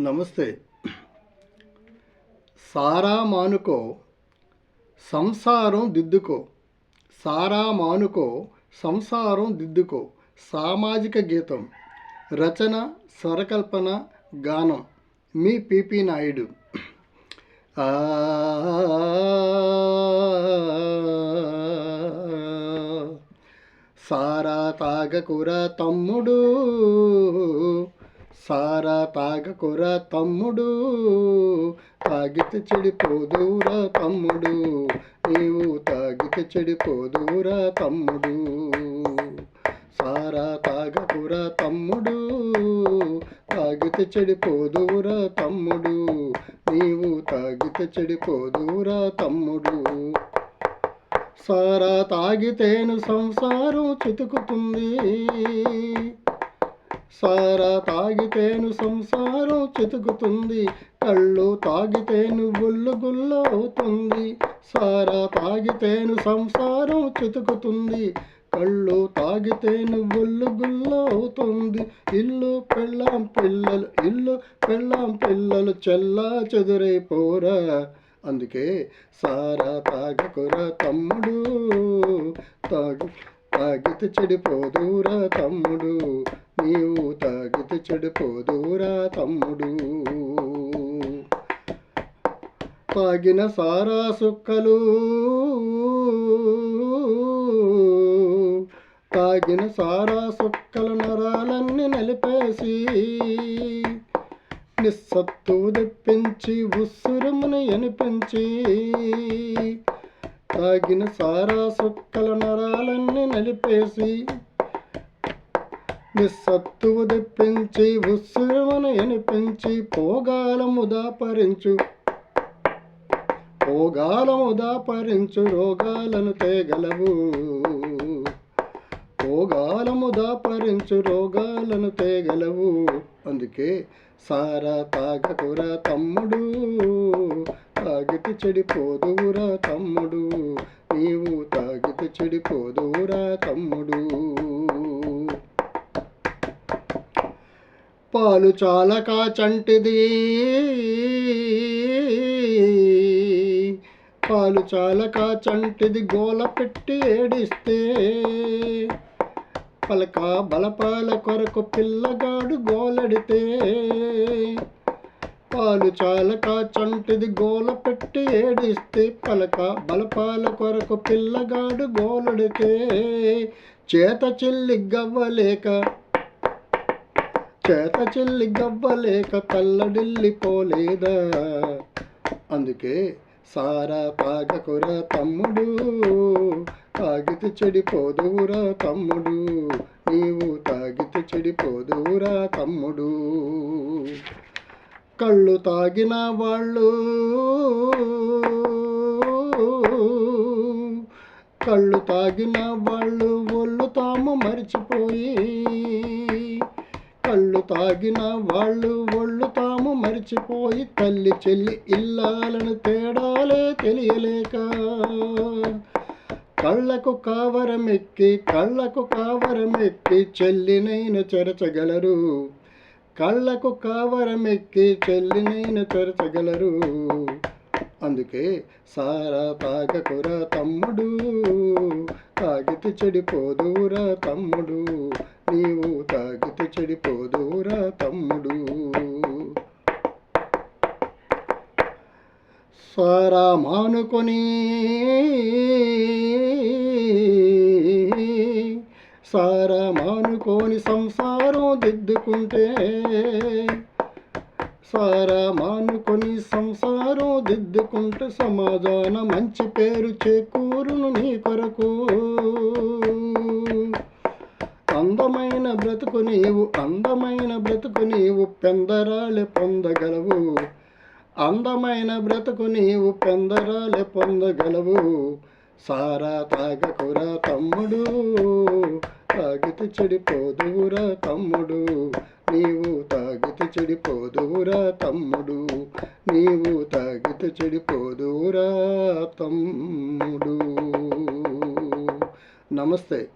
నమస్తే. సారా మానుకో సంసారం దిద్దుకో. సారా మానుకో సంసారం దిద్దుకో. సామాజిక గీతం రచన స్వరకల్పన గానం. మీ పిపి నాయుడు. ఆ సారా తాగకురా తమ్ముడు. సారా తాగకురా తమ్ముడు తాగితే చెడిపోదురా తమ్ముడు నీవు తాగితే చెడిపోదురా తమ్ముడు. సారా తాగకురా తమ్ముడు తాగితే చెడిపోదురా తమ్ముడు నీవు తాగితే చెడిపోదురా తమ్ముడు. సారా తాగితేను సంసారం చితుకుతుంది సారా తాగితేను సంసారం చితుకుతుంది కళ్ళు తాగితేను గుళ్ళు గుళ్ళు అవుతుంది. సారా తాగితేను సంసారం చితుకుతుంది కళ్ళు తాగితేను గుళ్ళు గుళ్ళు అవుతుంది. ఇల్లు పెళ్ళాం పిల్లలు ఇల్లు పెళ్ళాం పిల్లలు చెల్లా చెదురైపోరా అందుకే సారా తాగకురా తమ్ముడు తాగి తాగితే చెడిపోదురా తమ్ముడు. నీవు తాగితే చెడిపోదురా తమ్ముడు. తాగిన సారా సుక్కలు తాగిన సారా సుక్కల నరాలన్నీ నలిపేసి నిస్సత్తు తెప్పించి ఉస్సురమును ఎనిపించి తాగిన సారా సుక్కల నరాలన్నీ నలిపేసి నిస్సత్తువు తెప్పించి ఉస్సురమును ఎనిపించి పోగాలముదాపరించు పోగాలముదాపరించు పోగాలము రోగాలను తేగలవు. పోగాలముదాపరించు రోగాలను తేగలవు. అందుకే సారా తాగకురా తమ్ముడు తాగితే చెడిపోదువురా తమ్ముడు. నీవు తాగితే చెడిపోదువురా తమ్ముడు. పాలు చాలా కాచంటిది. పాలు చాలా కాచంటిది గోల పెట్టి ఏడిస్తే. పలక బలపాల కొరకు పిల్లగాడు గోలడితే. పాలు చాలక చంటిది గోల పెట్టి ఏడిస్తే. పలక బలపాల కొరకు పిల్లగాడు గోలడితే. చేత చెల్లి గవ్వలేక చేత చెల్లి గవ్వలేక తల్లడిల్లిపోలేదా అందుకే సారా తాగకురా తమ్ముడు తాగితే చెడిపోదువురా తమ్ముడు నీవు తాగితే చెడిపోదువురా తమ్ముడు. కళ్ళు తాగిన వాళ్ళు కళ్ళు తాగిన వాళ్ళు ఒళ్ళు తాము మరిచిపోయి కళ్ళు తాగిన వాళ్ళు ఒళ్ళు తాము మరిచిపోయి తల్లి చెల్లి ఇల్లాలను తేడాలే తెలియలేక కళ్ళకు కావరమెక్కి కళ్ళకు కావరమెక్కి చెల్లినైన చెరచగలరు. కళ్ళకు కావరమెక్కి చెల్లినైన చెరచగలరు. అందుకే సారా తాగకురా తమ్ముడు తాగితే చెడిపోదురా తమ్ముడు. నీవు తాగితే చెడిపోదురా తమ్ముడు. సారా మానుకొని సారా మానుకొని సంసారం దిద్దుకుంటే సారా మానుకొని సంసారం దిద్దుకుంటే సమాధాన మంచి పేరు చేకూరును నీ కొరకు. అందమైన బ్రతుకు నీవు అందమైన బ్రతుకు నీవు పెందరాలే పొందగలవు. అందమైన బ్రతుకు నీవు పెందరాలి పొందగలవు. సారా తాగకురా తమ్ముడు తాగితే చెడిపోదువురా తమ్ముడు. నీవు తాగితే చెడిపోదువురా తమ్ముడు. నీవు తాగితే చెడిపోదువురా తమ్ముడు. నమస్తే.